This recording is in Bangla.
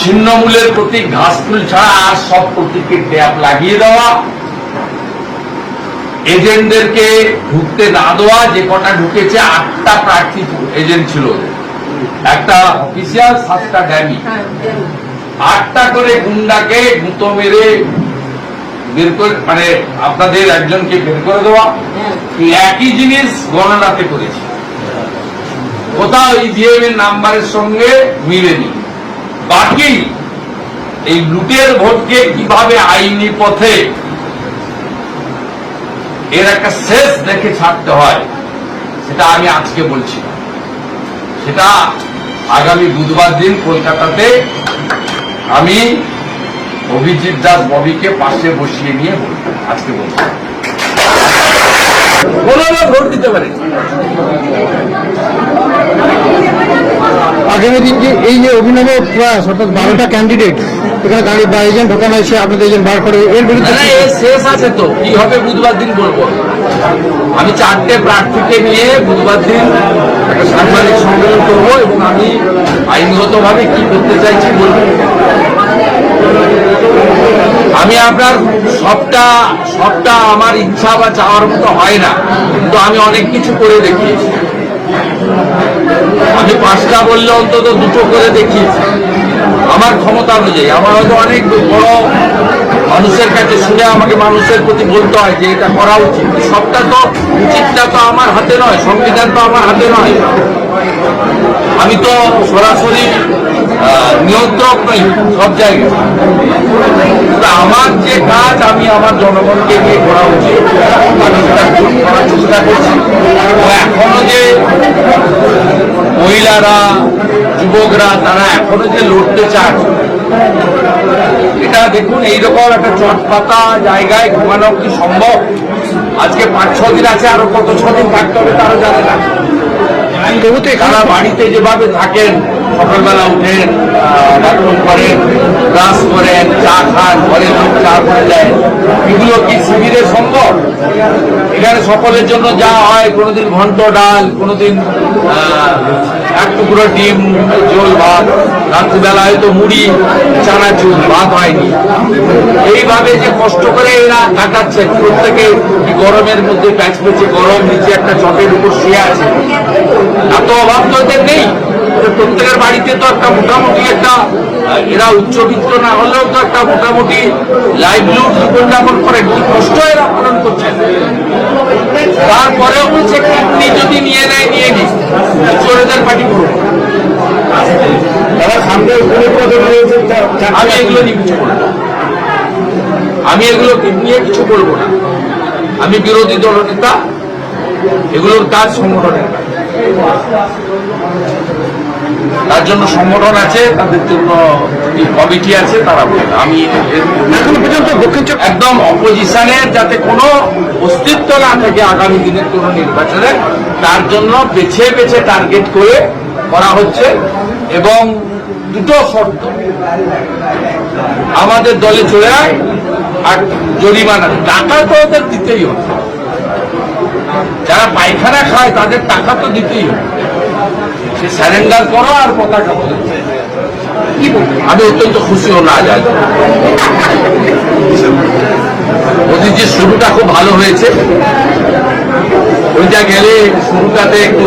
ছিন্নমূলের প্রতীক ঘাসফুল ছাড়া আর সব প্রতীকের ট্যাপ লাগিয়ে দেওয়া। এজেন্টদেরকে ঢুকতে না দেওয়া যে কটা ঢুকেছে আটটা প্রার্থী এজেন্ট ছিল একটা অফিসিয়াল সাতটা ড্যামি। আটটা করে গুন্ডাকে গুঁতো মেরে বের করে মানে আপনাদের একজনকে বের করে দেওয়া। একই জিনিস গণনাতে করেছে কোথাও ইভিএম এর নাম্বারের সঙ্গে মিলেনি। বাকি এই লুটের ভোটকে কীভাবে আইনি পথে এর একটা শেষ দেখে ছাড়তে হয়, সেটা আমি আজকে বলছি। সেটা আগামী বুধবার দিন কলকাতাতে আমি অভিজিৎ দাস ববিকে পাশে বসিয়ে নিয়ে বলব, আজকে কোনোভাবে ভোট দিতে পারে। আগামী দিন যে এই যে অভিনব প্রয়াস অর্থাৎ বারোটা ক্যান্ডিডেট এখানে গাড়ি বা এজেন্ট ঢোকানো হয়েছে আপনাদের এজেন্ট বার করে এর বিরুদ্ধে শেষ আছে তো। কি হবে, বুধবার দিন বলব। আমি চারটে প্রার্থীকে নিয়ে বুধবার দিন একটা সাংবাদিক সম্মেলন করব এবং আমি আইনগত ভাবে কি করতে চাইছি বলব। আমি আপনার সবটা সবটা আমার ইচ্ছা বা চাওয়ার মতো হয় না, কিন্তু আমি অনেক কিছু করে দেখিয়েছি। আমি পাঁচটা বললে অন্তত দুটো করে দেখিয়েছি আমার ক্ষমতা অনুযায়ী। আমার হয়তো অনেক বড় মানুষের কাছে শুনে আমাকে মানুষের প্রতি বলতে হয় যে এটা করা উচিত। সবটা তো উচিতটা তো আমার হাতে নয়, সংবিধান তো আমার হাতে নয়। আমি তো সরাসরি নিয়ন্ত্রক নই সব জায়গায়। আমার যে কাজ, আমি আমার জনগণকে নিয়ে করা উচিত আমি সেটা করার চেষ্টা করছি ও এখনও যে মহিলারা যুবকরা তারা এখনও যে লড়তে চায় এটা দেখুন এইরকম একটা চটপাতা জায়গায় ঘুমানো কি সম্ভব? আজকে পাঁচ ছ দিন আছে আরও কত ছ দিন থাকতে হবে তারা জানে না। তারা বাড়িতে যেভাবে থাকেন সকালবেলা উঠেন বাথরুম করেন ব্রাশ করেন চা খান ঘরে লোক চা করে দেয় এগুলো কি শিবিরে সম্ভব? এখানে সকলের জন্য যা হয় কোনোদিন ঘন্ট ডাল কোনোদিন এক টুকরো ডিম জল ভাত। রাত্রিবেলা হয়তো মুড়ি চানাচুর ভাত হয়নি। এইভাবে যে কষ্ট করে এরা কাটাচ্ছেন প্রত্যেকে গরমের মধ্যে প্যাচ পেছে গরম, নিচে একটা চটের উপর শুয়ে আছে। এত অভাব তো এদের নেই। প্রত্যেকের বাড়িতে তো একটা মোটামুটি একটা, এরা উচ্চবিত্ত না হলেও তো একটা মোটামুটি লাইভলিহুড জীবনযাপন করে। কষ্ট এরা পালন করছেন তারপরেও বলছে কিডনি যদি নিয়ে নেয় নিয়ে নিস চোরেদের পার্টি করব তারা সামনে উপরে রয়েছে আমি এগুলো নিয়ে কিছু বলব। আমি এগুলো নিয়ে কিছু বলব না। আমি বিরোধী দলনেতা এগুলোর কাজ সংগঠনের কাজ। তার জন্য সংগঠন আছে তাদের জন্য কমিটি আছে তারা আমি এখনও পর্যন্ত দক্ষিণ চব্বিশ একদম অপোজিশনের যাতে কোনো অস্তিত্ব না থাকে আগামী দিনের কোনো নির্বাচনে তার জন্য বেছে বেছে টার্গেট করে করা হচ্ছে এবং দুটো শর্ত। আমাদের দলে চলে আয় আর জরিমানা। টাকা তো ওদের দিতেই হবে। যারা পায়খানা খায় তাদের টাকা তো দিতেই হবে। সে স্যারেন্ডার করো আর পতাকা? আমি অত্যন্ত খুশি না যায় ওদের যে শুরুটা খুব ভালো হয়েছে। ওইটা গেলে শুরুটাতে একটু